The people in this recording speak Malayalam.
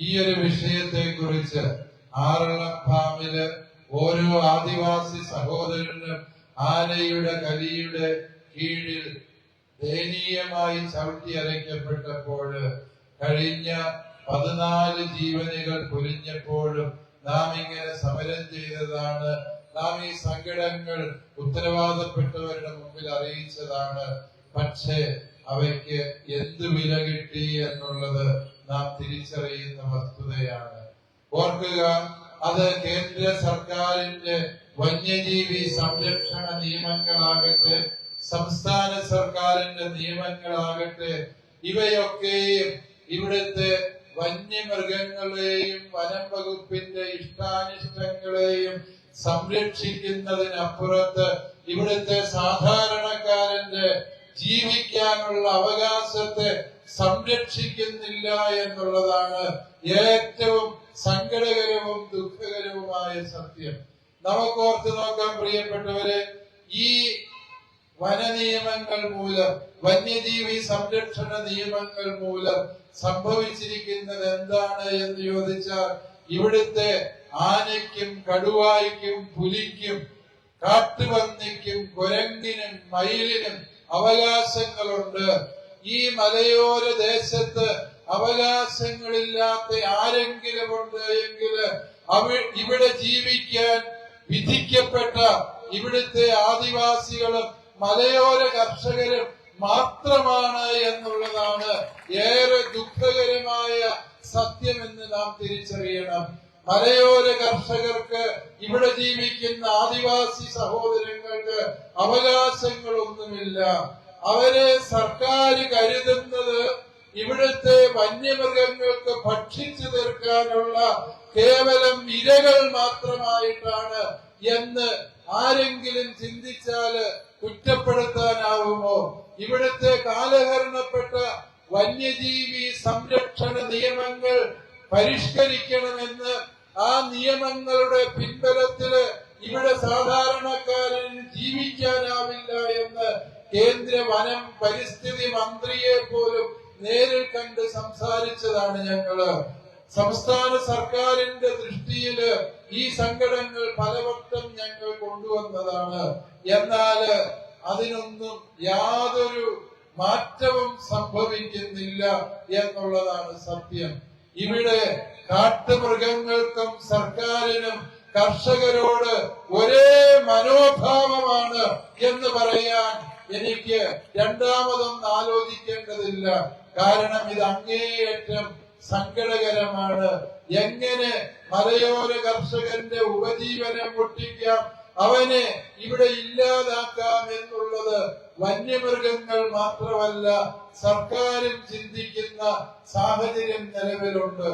ഈ ഒരു വിഷയത്തെ കുറിച്ച് ആറളഫാമിൽ ഓരോ ആദിവാസി സഹോദരനും ആനയുടെ കലിയുടെ കീഴിൽ ദയനീയമായി ചവിട്ടി അരയ്ക്കപ്പെട്ടപ്പോൾ കഴിഞ്ഞ പതിനാല് ജീവനുകൾ പൊലിഞ്ഞപ്പോഴും നാം ഇങ്ങനെ സമരം ചെയ്തതാണ്. നാം ഈ സങ്കടങ്ങൾ ഉത്തരവാദപ്പെട്ടവരുടെ മുമ്പിൽ അറിയിച്ചതാണ്. പക്ഷേ അവയ്ക്ക് എന്ത് വില കിട്ടി എന്നുള്ളത് നാം തിരിച്ചറിയുന്ന വസ്തുതയാണ്. ഓർക്കുക അത് കേന്ദ്ര സർക്കാരിന്റെ വന്യജീവി സംരക്ഷണ നിയമങ്ങളാകട്ടെ സംസ്ഥാന സർക്കാരിന്റെ നിയമങ്ങളാകട്ടെ ഇവയൊക്കെയും ഇവിടുത്തെ വന്യമൃഗങ്ങളെയും വനം വകുപ്പിന്റെ ഇഷ്ടാനിഷ്ടങ്ങളെയും സംരക്ഷിക്കുന്നതിനപ്പുറത്ത് ഇവിടുത്തെ സാധാരണക്കാരന്റെ ജീവിക്കാനുള്ള അവകാശത്തെ സംരക്ഷിക്കുന്നില്ല എന്നുള്ളതാണ് ഏറ്റവും സങ്കടകരവും ദുഃഖകരവുമായ സത്യം. നമുക്ക് ഓർത്ത് നോക്കാൻ പ്രിയപ്പെട്ടവരെ ഈ വനനിയമങ്ങൾ മൂലം വന്യജീവി സംരക്ഷണ നിയമങ്ങൾ മൂലം സംഭവിച്ചിരിക്കുന്നത് എന്താണ് എന്ന് ചോദിച്ചാൽ ഇവിടുത്തെ ആനയ്ക്കും കടുവായ്ക്കും പുലിക്കും കാട്ടുപന്നിക്കും കുരങ്ങിനും മയിലിനും അവകാശങ്ങളുണ്ട്. ഈ മലയോര ദേശത്ത് അവകാശങ്ങളില്ലാത്ത ആരെങ്കിലും ഉണ്ട് എങ്കിൽ ഇവിടെ ജീവിക്കാൻ വിധിക്കപ്പെട്ട ഇവിടുത്തെ ആദിവാസികളും മലയോര കർഷകരും മാത്രമാണ് എന്നുള്ളതാണ് ഏറെ ദുഃഖകരമായ സത്യമെന്ന് നാം തിരിച്ചറിയണം. മലയോര കർഷകർക്ക് ഇവിടെ ജീവിക്കുന്ന ആദിവാസി സഹോദരങ്ങൾക്ക് അവകാശങ്ങളൊന്നുമില്ല. അവരെ സർക്കാർ കരുതുന്നത് ഇവിടുത്തെ വന്യമൃഗങ്ങൾക്ക് ഭക്ഷിച്ചു തീർക്കാനുള്ള കേവലം ഇരകൾ മാത്രമായിട്ടാണ് എന്ന് ആരെങ്കിലും ചിന്തിച്ചാൽ കുറ്റപ്പെടുത്താനാവുമോ? ഇവിടുത്തെ കാലഹരണപ്പെട്ട വന്യജീവി സംരക്ഷണ നിയമങ്ങൾ പരിഷ്കരിക്കണമെന്ന് ആ നിയമങ്ങളുടെ പിൻബലത്തിൽ ഇവിടെ സാധാരണക്കാരന് ജീവിക്കാനാവില്ല എന്ന് കേന്ദ്ര വനം പരിസ്ഥിതി മന്ത്രിയെ പോലും നേരിൽ കണ്ട് സംസാരിച്ചതാണ് ഞങ്ങൾ. സംസ്ഥാന സർക്കാരിന്റെ ദൃഷ്ടിയിൽ ഈ സങ്കടങ്ങൾ പലവട്ടം ഞങ്ങൾ കൊണ്ടുവന്നതാണ്. എന്നാൽ അതിനൊന്നും യാതൊരു മാറ്റവും സംഭവിക്കുന്നില്ല എന്നുള്ളതാണ് സത്യം. ഇവിടെ കാട്ടുമൃഗങ്ങൾക്കും സർക്കാരിനും കർഷകരോട് ഒരേ മനോഭാവമാണ് എന്ന് പറയാൻ എനിക്ക് രണ്ടാമതൊന്നും ആലോചിക്കേണ്ടതില്ല. കാരണം ഇത് അങ്ങേയറ്റം സങ്കടകരമാണ്. എങ്ങനെ മലയോര കർഷകന്റെ ഉപജീവനം പൊട്ടിക്കാം അവനെ ഇവിടെ ഇല്ലാതാക്കാം എന്നുള്ളത് വന്യമൃഗങ്ങൾ മാത്രമല്ല സർക്കാരും ചിന്തിക്കുന്ന സാഹചര്യം നിലവിലുണ്ട്.